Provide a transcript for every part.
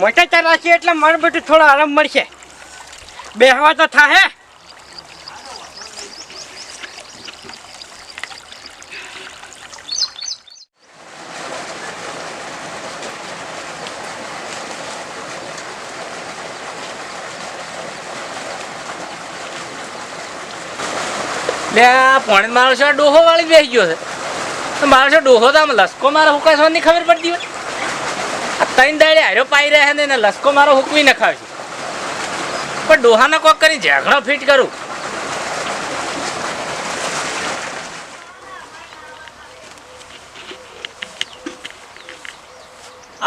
મોટા ચરાશી એટલે મારું બધું થોડો આરામ મળશે. બેહવા તો થાહે લે પોણી મારો છે ડોહો વાળી બેસી ગયો છે. મારો છે ડોહો તો આમ લસકો મારો હુકાય સોની ખબર પડતી હોય. ત્રણ દાડે હારો પાઈ રહ્યા ને એને લસકો મારો હુકવી નખાવે પણ ડોહાના કોક કરી ઝઘડો ફિટ કરું.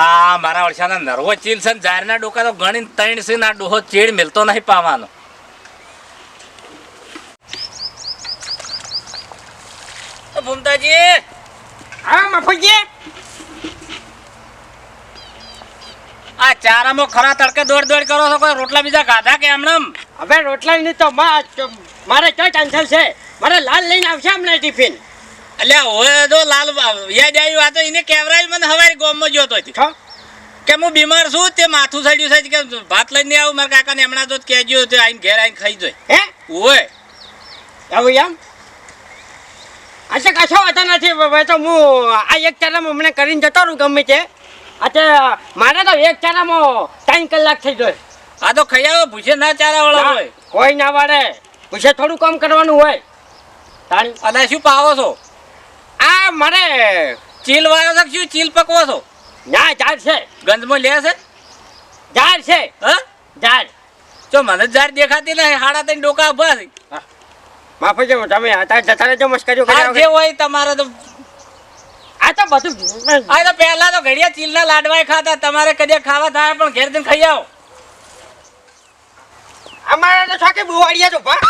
આ મારા વર્ષાના નરવો ચીલ છે ને જારના ડોકા તો ગણી ત્રણ છે ના ડોહો ચીડ મેલતો નહીં પાવાનો. ભૂમતાજી. હા મફતજી આ ચારામાં ખરા તડકે દોડ દોડ કરો છો કોઈ રોટલા બીજા ખાધા કે એમને એમ? હવે રોટલાની તો મારે કઈ ટેન્શન છે? મારે લાલ લઈને આવશે હમણાં ટિફિન. એટલે હવે તો લાલ યાદ આવી વાત તો એને કેવરાયું મને હવારી ગોમમાં જોતો હતી કે હું બીમાર છું તે માથું સડ્યું છે કે ભાત લઈને આવું મારા કાકાને હમણાં તો કહેજો તે આઈને ઘેર આઈને ખાઈ જોઈ હે? ઓય આવું એમ? અચ્છા કશો વાતો નથી હવે તો હું આ એક ચારામાં હમણાં કરીને જતો રહું ગમે તે. અચ્છા મારે તો એક ચારામાં ત્રણ કલાક થઈ ગયો. આ તો ખાઈ પૂછે ના ચારા વાળો હોય. કોઈ ના વાળે. ભૂસે થોડું કામ કરવાનું હોય. તારી અને શું પાવો છો? આ મારે ચીલ વાળો છો શું ચીલ પકવો છો? ના ઝાડ છે. ગંજમાં લે છે? ઝાડ છે. હા? ઝાડ. જો મને ઝાડ દેખાતી નહીં હાડા તઈને ડોકા ઊભા છે. માફી છે તમે અત્યારે જતા રહેજો મસ્કરીઓ જે હોય તમારે તો આ તો બધું આ તો પહેલા તો ઘડિયા ચીલના લાડવાય ખાતા. તમારે કદી ખાવા થાય પણ ઘેર જઈને ખાઈ આવો. અમારે તો છોકે બુવાડિયા તો ભા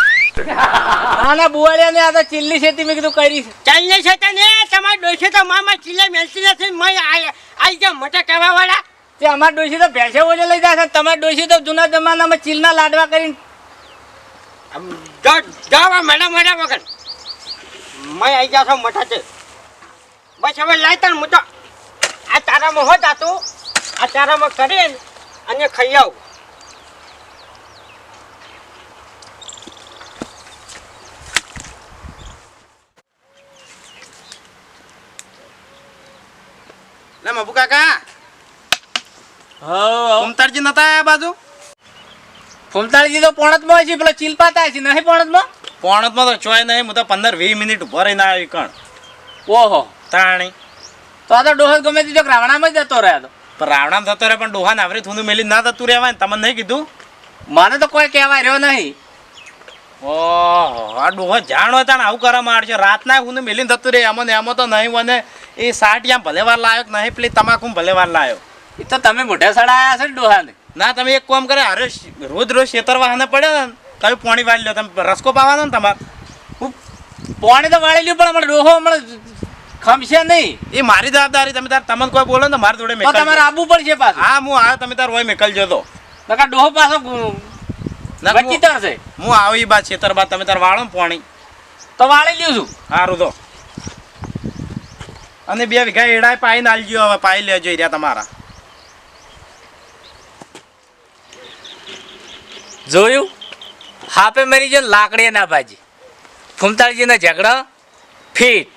આના બુવાડિયા ને આ તો ચીલની ખેતી મેં કીધું કરી છે. ચાલને છે તને તમારે ડોસી તો મામા ચીલે મેલતી નથી. મય આઈ ગયા મોટા કહેવા વાળા તે અમાર ડોસી તો ભેંસે ઓજે લઈ જાય છે. તમાર ડોશી તો જૂના જમાનામાં ચીલના લાડવા કરીને જાવા મેડા મેડા વગર. મય આઈ ગયા છો મોટા છે બસ હવે લાય તને હું તો આ ચારામાં હો જાતું. આ ચારામાં કરીને અને ખાઈ આવું. લે મબુ કાકા હો ઉમતારજી નતા આયા બાજુ? ફૂમતાળજી તો પોણતમાં છે પેલા ચીલ પાતા છે નહીં પોણતમાં? પોણતમાં તો ચોય નહીં હું તો પંદર વીસ મિનિટ ઊભો રહીને આવી કણ. ઓહો. તાણી. તો આ તો ડોહો ગમે તે રાવણામાં જ જતો રહ્યો તો. પણ રાવણામ થતો રહે પણ ડોહા નાવરી થૂંદું મેલી ના થતું રહેવાય તમને નહીં કીધું? મને તો કોઈ કહેવાય રહ્યો નહીં. ઓહો આ ડોહો હોય તાણ આવું કરવા માંડશે રાતના હું મેલીને થતું રહે એમાં ને એમાં તો નહીં મને એ સાટ યા ભલે વાર લાયો કે નહીં પેલી તમાકુ ભલે વાર લાયો. એ તો તમે મોઢે સડાયા છે ને ડોહાને. ના તમે એક કામ કરે અરે રોજ રોજ ખેતર વાહને પડે ને તમે પોણી વાળી લો તમે? રસકો પાવાનો ને તમારે? હું પોણી તો વાળી લ્યું પણ હમણાં ડોહો હમણાં ખમશે નહીં. એ મારી જવાબદારી તમે તાર તમને કોઈ બોલો ને મારી જોડે તો મેકલજો. તમારે આવવું પડશે પાછું. હા હું આવ્યો તમે તાર હોય મેકલ જતો નકા ડોહો પાછો ના, હું- તરશે. હું આવું ઈ બાદ ખેતર તમે તાર વાળો ને પાણી. તો વાળી લ્યું છું. સારું તો અને બે વીઘા એડાય પાઈ નાલજો હવે પાઈ લેજો રહ્યા તમારા. જોયું? હાપે મરી જો લાકડીએ ના બાજી ફૂમતાળજીનો ઝઘડા ફીટ.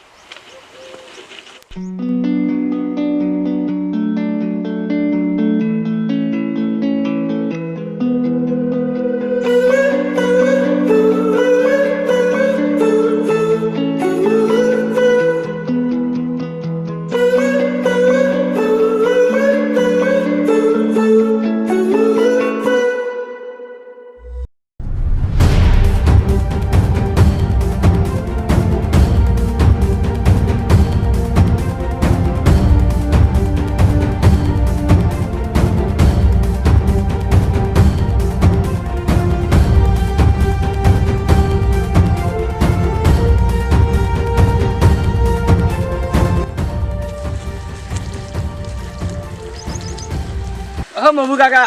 મમ્મુ કાકા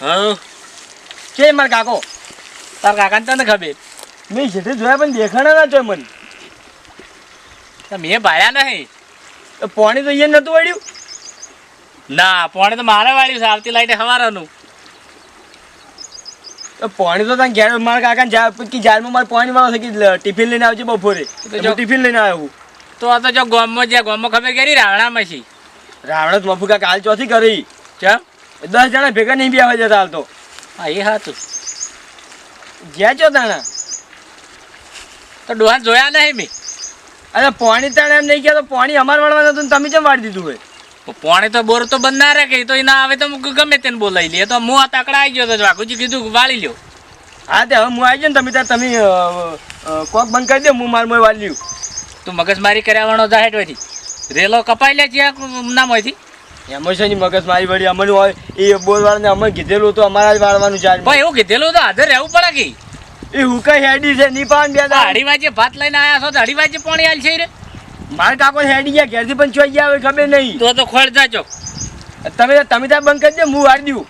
હા? કે માર કાકો? તાર કાકાને તને ખબર. મેં જેટલી જોયા પણ દેખાણા ના જોય મને. મેં ભાયા નહીં. પાણી તો અહીંયા નતું વળ્યું? ના પોણે તો મારે વાળ્યું છે આવતી લાઈટે હવારનું. પાણી તો તને ઘેર મારા કાકા જા કે જારમાં મારે પાણી વાળો છે કે ટિફિન લઈને આવજે બપોરે. તો જો- ટિફિન લઈને આવ્યો તો આ તો જો ગોમમાં જ્યાં ગોમમાં ખબર કરી રાવણામાં છે. રાવણ મફુ કા કાલ ચોથી કરી. ચમ દસ જણા ભેગા નહીં બી આવે જતા હાલ તો. હા એ હાતું જ્યાં છો તાણા? તો ડોહા જોયા નહીં મેં. અરે પાણી તાણે એમ નહીં ગયા તો પાણી અમારે વાળવાનું હતું તમે કેમ વાળી દીધું હોય? પાણી તો બોર તો બંધ ના રાખે તો એ ના આવે તો હું ગમે તેને બોલાવી લે તો હું આ તકડા આવી ગયો તો વાઘુજી કીધું કે વાળી લ્યો. હા તે હવે હું આવી ગયો ને તમે ત્યાં તમે કોક બંધ કરી દો હું માર મોય વાળી લ્યું. તું મગજમારી કર્યાવાનો જાહેર હોયથી રેલો કપાઈ લે છે નામ હોયથી. એમાં મગજ મારી વળી અમને હોય? એ બોલ અમને અમે કીધેલું તો અમારા જ વાળવાનું ચાર્જ ભાઈ એવું કીધેલું તો હાજર રહેવું પડે કે? એ હુકા હેડી છે? ની પાન બે. અઢી વાગે ભાત લઈને આયા છો તો અઢી વાગે પાણી આલ છે રે. મારા કાકો હેડી ગયા ઘેરથી પણ ચોઈ ગયા હોય ખબર નહીં. તો તો ખોળ જાજો. તમે તમે ત્યાં બંધ કરી દે હું વાળી દઉં.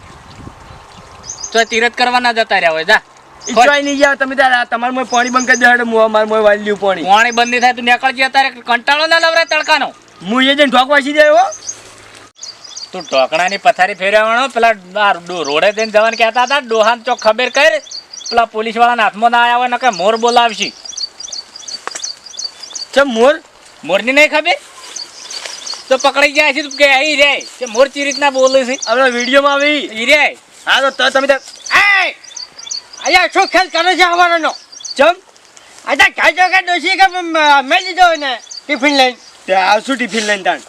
તો તીરથ કરવાના જતા રહ્યા હોય જા. ઈ નહીં ગયા તમે ત્યાં તમારે મોય પાણી બંધ કરી દે હેડો હું મારે મોય વાળી દઉં પાણી. પાણી બંધ થાય તું નીકળજે અત્યારે કંટાળો ના લવરા તડકાનો. હું એ જઈને ઢોક સી જાય હો. તું ઢોકણાની પથારી ફેરવાનો પેલા રોડે જઈને જવાનું કહેતા હતા ડોહાન ચોક ખબર કર. પેલા પોલીસ વાળાના હાથમાં ના આવ્યા હોય કે મોર બોલાવશી. ચમ મોર? મોરની નહીં ખબર? તો પકડી જાય છે તું કે અહીં રે. કે મોર ચી રીતના બોલે છે? હવે વિડીયોમાં આવી. ઈ રે. હા તો તમે અહીંયા શું ખેલ કરે છે આવવાનો ચમ? આ ખાજો કે ડોસી કે મેં લીધો ને ટિફિન લઈને. ત્યાં આવશું ટિફિન લઈને તાણ.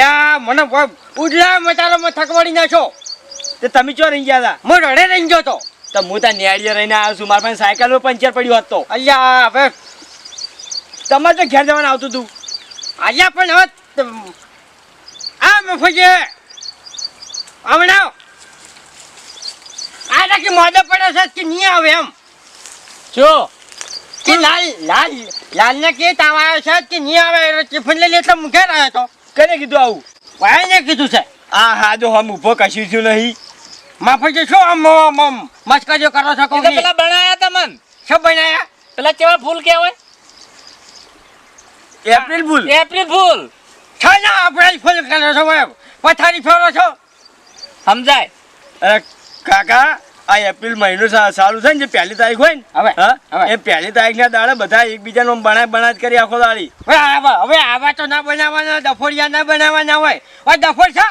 યા મને ઉડલા મચાલામાં થકવાડી છો તે તમે ચો રહી ગયા હતા હું રડે રહી ગયો તો. તો હું ત્યાં ન્યાડીએ રહીને આવ્યો છું. મારા પાસે સાયકલમાં પંચર પડ્યું હતું. અહીંયા હવે તમારે તો ઘેર જવાનું આવતું હતું. અહીંયા પણ હવે આ મફજે હમણાં આ નાખી મોદો પડે છે કે નહીં આવે એમ. જો. કે લાલ લાલ ને કે તાવ આવ્યો છે કે નહીં આવે? એટલે ટિફિન લઈ લે એટલે હું ઘેર આવ્યો તો. કને કીધું આવું? ભાઈને કીધું છે? આ હા જો હમ ઊભો કશું છું નહીં. માફુજી શું આમ આમ મસ્કરીઓ કરો છો કોકની? પેલા બનાયા તમન શું બનાયા? પેલા કેવા ફૂલ કહેવાય એપ્રિલ ફૂલ. April fool. છે ને આપણે ફૂલ કરો છો પથારી ફેરો છો? સમજાય. અરે કાકા આ એપ્રિલ મહિનો સારું ચાલુ છે ને જે પહેલી તારીખ હોય ને હવે હા? એ પહેલી તારીખ ના દાડે બધા એકબીજાનો બનાય બનાજ કરી આખો દાડી. હવે આવા હવે આવા તો ના બનાવવાના ડફોડિયા ના બનાવવાના હોય. ઓય ડફોડ છે?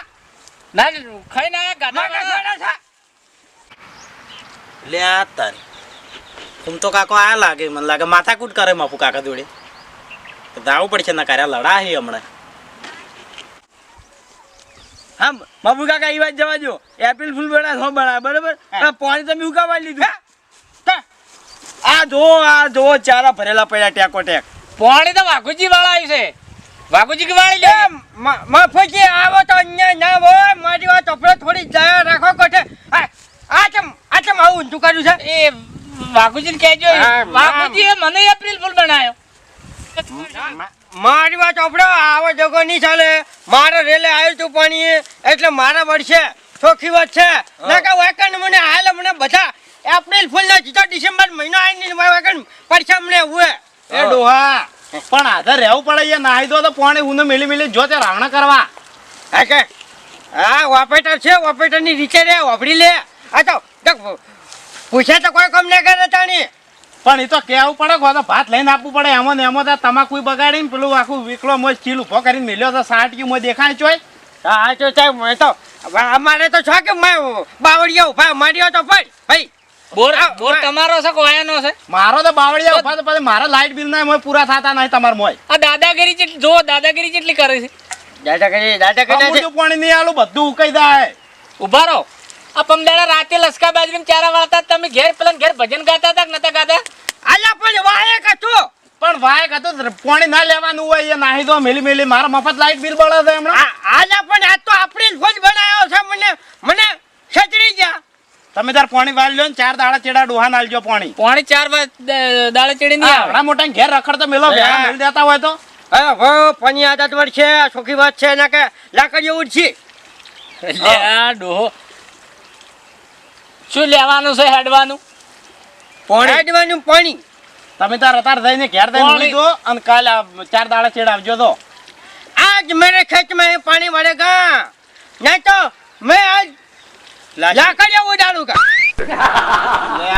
ના ખાઈ ના છે. લે આ તારી. હું તો કાકો આ લાગે મને લાગે માથાકૂટ કરે માપુ કાકા જોડે. દાવું પડશે ના કાર્યા લડા હે હમણાં. હા બાબુ કાકા એ વાત જવા દો એપ્રિલ ફૂલ બના છો બના બરાબર? પાણી તમે ઉગાવા લીધું. આ જો આ જો ચારા ભરેલા પડ્યા ટેકો ટેક. પાણી તો વાઘુજી વાળા આવી છે. વાઘુજી કે વાળી લે. મફુજી આવો તો અહીંયા ના હોય. મારી વાત આપણે થોડી જાય રાખો કોઠે. આ ચમ આ ચમ આવું ઊંધું કર્યું છે? એ વાઘુજી ને કહેજો. હા, વાઘુજી મને એપ્રિલ ફૂલ બનાવ્યો. મારી વાત આપણે આવો જગો નહીં ચાલે. મારે રેલે આવ્યું તું પાણી એટલે મારા વળશે. ચોખ્ખી વાત છે. ના કે વેકન મને હાલ મને બધા એપ્રિલ ફૂલ ના જીતો ડિસેમ્બર મહિનો આવીને વેકન પડશે મને હુએ એ ડોહા પણ આધર રહેવું પડે યાર નાહી દો તો પાણી હું મિલી મિલી જો તે રાવણા કરવા. હા કે? હા ઓપરેટર છે ઓપરેટરની રીચે રે વાપરી લે. આ તો પૂછે તો કોઈ કામ નહીં કરે તાણી. પણ એ તો કહેવું પડે કો તો ભાત લઈને આપવું પડે. એમાં ને એમાં તો તમાકુ બગાડીને પેલું આખું વીકલો મોજ ચીલ ઊભો કરીને મેલ્યો તો સાટકી મોજ દેખાય ચોય. હા તો સાહેબ મેં તો અમારે તો છો કે બાવળીઓ ઊભા માર્યો તો ભાઈ ભાઈ બોર આ, બોર તમારો છે કોયાનો છે? મારો તો બાવળિયા ઊભા તો પછી મારા લાઇટ બિલ ના મોય પૂરા થતા નહીં તમાર મોય આ દાદાગીરી જેટલી જો દાદાગીરી જેટલી કરે છે. દાદા કરી દાદા કરી અમૂલ્ય પાણી નહીં આલું બધું ઉકાઈ જાય. ઊભા રહો. આ પમદાડા રાતે લસકા બાજરી ચારા વાળતા તમે ઘેર પેલા ઘેર ભજન ગાતા હતા કે નતા ગાતા? આલા પણ વાયક હતો. પણ વાયક હતું પાણી ના લેવાનું હોય એ નાહી દો મેલી મેલી મારા મફત લાઈટ બિલ બળે છે હમણાં આલા પણ આ તો આપણે ફોજ બનાવ્યો છે મને મને છતરી ગયા. તમે તાર પાણી વાળ લો ને ચાર દાડા ચેડા ડોહા નાલજો પાણી. પાણી ચાર દાડા ચેડી નહીં આવે. આવડા મોટા ઘેર રખડતો મેલો હા. ભેગા મેલી દેતા હોય તો. હા પાણી આદત આદત છે સુખી વાત છે ના કે લાકડીઓ ઉડશે. ડોહો. શું લેવાનું છે હેડવાનું? પાણી. હેડવાનું પાણી. તમે તો અતાર થઈને ઘેર થઈને લઈ દો અને કાલ ચાર દાડા ચેડ આવજો તો. આજ મેરે ખેતમાં પાણી વળેગા. નહીં તો મેં આજ લાકડિયા ઉડાડું કા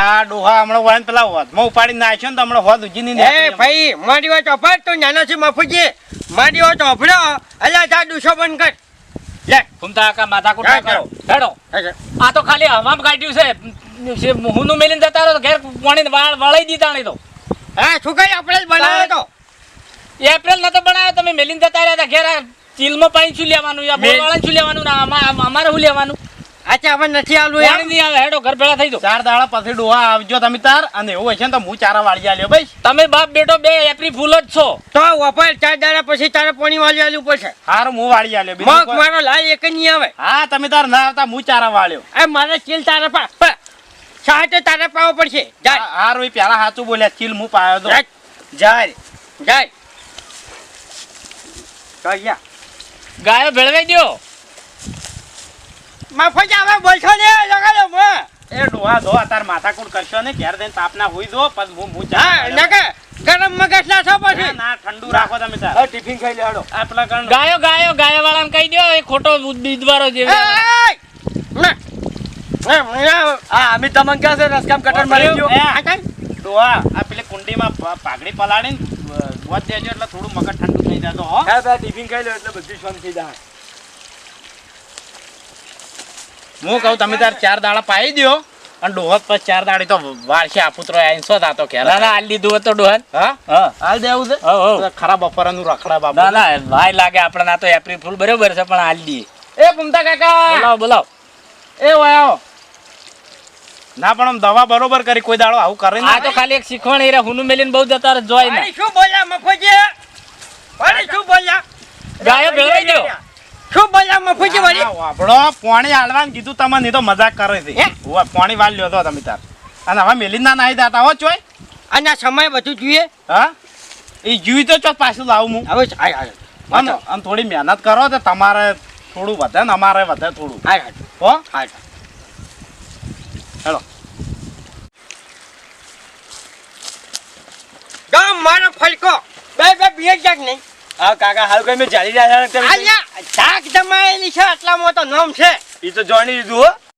આ ડોહા હમણાં વળન પેલા હોદમાં ઉપાડી નાખ્યો ને તો હમણાં હોદ ઉજીની ને ભાઈ મારી વાત અપાડ તું નાનો છે મફુજી. મારી વાત અફડો અલ્યા તા ડુસો બંધ કર. લે. ઘૂમતા કાકા માથા કુટા કરો હેડો. આ તો ખાલી હવામાં કાઢ્યું છે. હુંનું મેલીને જતા રહો તો ઘેર પાણી વાળ વળાઈ દીધા નહીં તો. હા શું કઈ આપણે જ બનાવ્યો તો. એપ્રિલ નતો બનાવ્યો. તમે મેલીને જતા રહ્યા હતા. ઘેર ચીલમાં પાણી શું લેવાનું? યા શું લેવાનું? ને અમારે શું લેવાનું? અચ્છા હવે નથી આલું યાર નહીં આવે હેડો ઘર ભેળા થઈ જો ચાર દાડા પછી ડોહા આવજો તમે તાર. અને એવું હશે ને તો હું ચારા વાળી આલ્યો ભાઈ તમે બાપ બેટો બે એપ્રિલ ફૂલ જ છો. તો વપાય ચાર દાડા પછી તારે પાણી વાળી આલ્યું પડશે. હારું હું વાળી આલ્યો. મગ મારો લાલ એક નહીં આવે. હા તમે તાર ના આવતા હું ચારા વાળ્યો. એ મારે ચીલ તારે પા. સાહેબ તારે પાવો પડશે. જાય. હાર એ પેલા સાચું બોલ્યા ચીલ હું પાયો તો જાય. જાય. તો ગાયો ભેળવાઈ દ્યો. મફત આવે બોલશો ને લગાડો માં. એ ડોહા ધો તાર માથાકૂટ કરશો ને ઘેર જઈને તાપના હોઈ દો પછી હું હું નકે ગરમ મગજ ના છો પછી. ના ઠંડુ રાખો તમે તાર. ટિફિન ખાઈ લેવાડો. આ પેલા ગાયો ગાયો ગાયો વાળાને કહી દો એ ખોટો બીજવારો જે એય! ના. ના, ના. અમે તમને કહે છે? રસકામ કટર મળી ગયો? આ? ડોહા આ પેલી કુંડીમાં પાઘડી પલાળીને વધ દેજો એટલે થોડું મગજ ઠંડુ થઈ જતો હો. હા ટિફિન ખાઈ લો એટલે બધું શાંત થઈ જાય હું કહું તમે તાર ચાર દાડા પાઈ દ્યો. અને ડોહત પછી ચાર દાડી તો વારસે આપુતરો આવીને શોધ આતો કે. ના ના હાલ દીધું હતું ડોહત. હા? હા. હાલ દેવું છે? ખરાબ બપોરાનું રખડા બાબુ ના ના ભાઈ લાગે આપણે ના તો એપ્રિલ ફૂલ બરોબર છે પણ હાલ દઈએ. એ પુમતા કાકા! બોલાવો બોલાવો. એ વાયો ના પણ આમ દવા બરોબર કરી કોઈ દાડો આવું કરે આ તો ખાલી એક શીખવણ એ હુનું મેલીને બહુ જતા રહે, જોઈ ને. શું બોલ્યા મફુજી વળી શું બોલ્યા? ગાયો ભેળવાઈ દ્યો શું બોલ્યા? મફુજી વળી? વાપડો પાણી હાલવાનું કીધું તમને નહીં તો મજાક કરે છે. હે? પાણી વાળ લ્યો તો તમે તાર. અને હવે મેલી ના નાહી દાતા હો ચોય? અને સમય બધું જોઈએ હા? એ જીવી તો પાછું લાવું હું. હવે થોડી મહેનત કરો તો તમારે થોડું વધે ને અમારે વધે થોડું. હાય હો? હા હેલો. ગામ મારો ફલકો. બે બે બે જાગ નહીં હા કાકા હાલ કઈ મેં જાળી રહ્યા તમે જમાય જમાયેલી છે આટલા મોટો નામ છે. એ તો જાણી લીધું હો.